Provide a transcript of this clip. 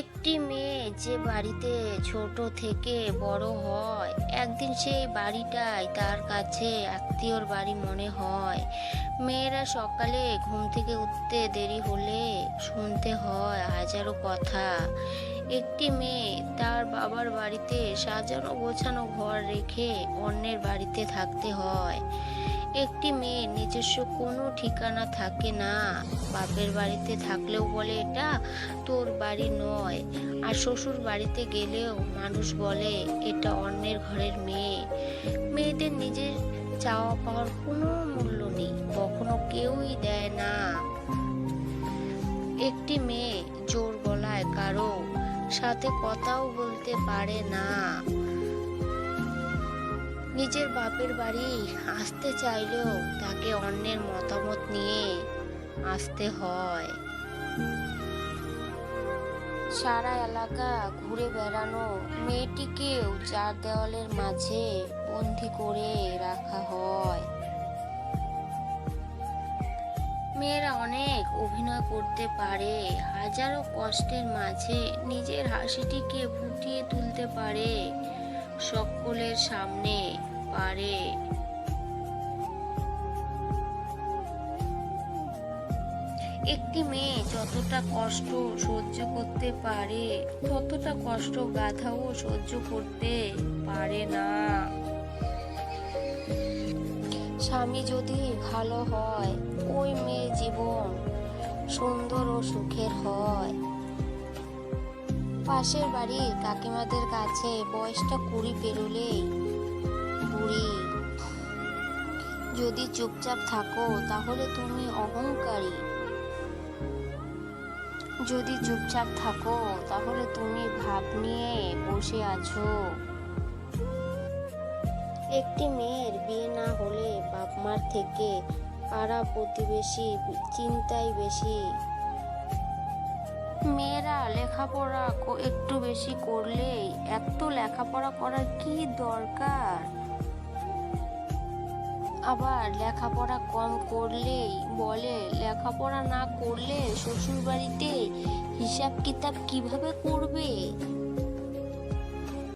একটি মেয়ে যে বাড়িতে ছোট থেকে বড় হয়, একদিন সেই বাড়িটাই তার কাছে আত্মীয়র বাড়ি মনে হয়। মেয়েরা সকালে ঘুম থেকে উঠতে দেরি হলে শুনতে হয় হাজারো কথা। একটি মেয়ে তার বাবার বাড়িতে সাজানো গোছানো ঘর রেখে অন্যের বাড়িতে থাকতে হয়। একটি মেয়ে নিজস্ব কোনো ঠিকানা থাকে না। বাপের বাড়িতে থাকলেও বলে এটা তোর বাড়ি নয়। আর শ্বশুর বাড়িতে গেলেও মানুষ বলে এটা অন্যের ঘরের মেয়ে। মেয়েদের নিজের চাওয়া পাওয়ার কোনো মূল্য নেই, কখনো কেউই দেয় না। একটি মেয়ে জোর গলায় কারও সাথে কথাও বলতে পারে না। নিজের বাপের বাড়ি আসতে চাইলেও তাকে অন্যের মতামত নিয়ে আসতে হয়। সারা এলাকা ঘুরে বেড়ানো মেয়েটিকেও চার দেওয়ালের মাঝে বন্দি করে রাখা হয়। মেয়েরা অনেক অভিনয় করতে পারে, হাজারো কষ্টের মাঝে নিজের হাসিটিকে ফুটিয়ে তুলতে পারে। সকলের সামনে পারে। একটি মেয়ে যতটা কষ্ট সহ্য করতে পারে, ততটা কষ্ট গাধাও সহ্য করতে পারে না। স্বামী যদি ভালো হয়, ওই মেয়ের জীবন সুন্দর ও সুখের হয়। পাশের বাড়ির কাকিমাদের কাছে বয়সটা কুড়ি পেরোলেই। বুড়ি, যদি চুপচাপ থাকো তাহলে তুমি অহংকারী। যদি চুপচাপ থাকো তাহলে তুমি ভাব নিয়ে বসে আছো। একটি মেয়ের বিয়ে না হলে বাপ মার থেকে পাড়া প্রতিবেশী চিন্তাই বেশি। মেয়েরা লেখাপড়া একটু বেশি করলেই এত লেখাপড়া করার কি দরকার? আবার লেখাপড়া কম করলেই বলে, লেখাপড়া না করলে শ্বশুর বাড়িতে হিসাব কিতাব কীভাবে করবে?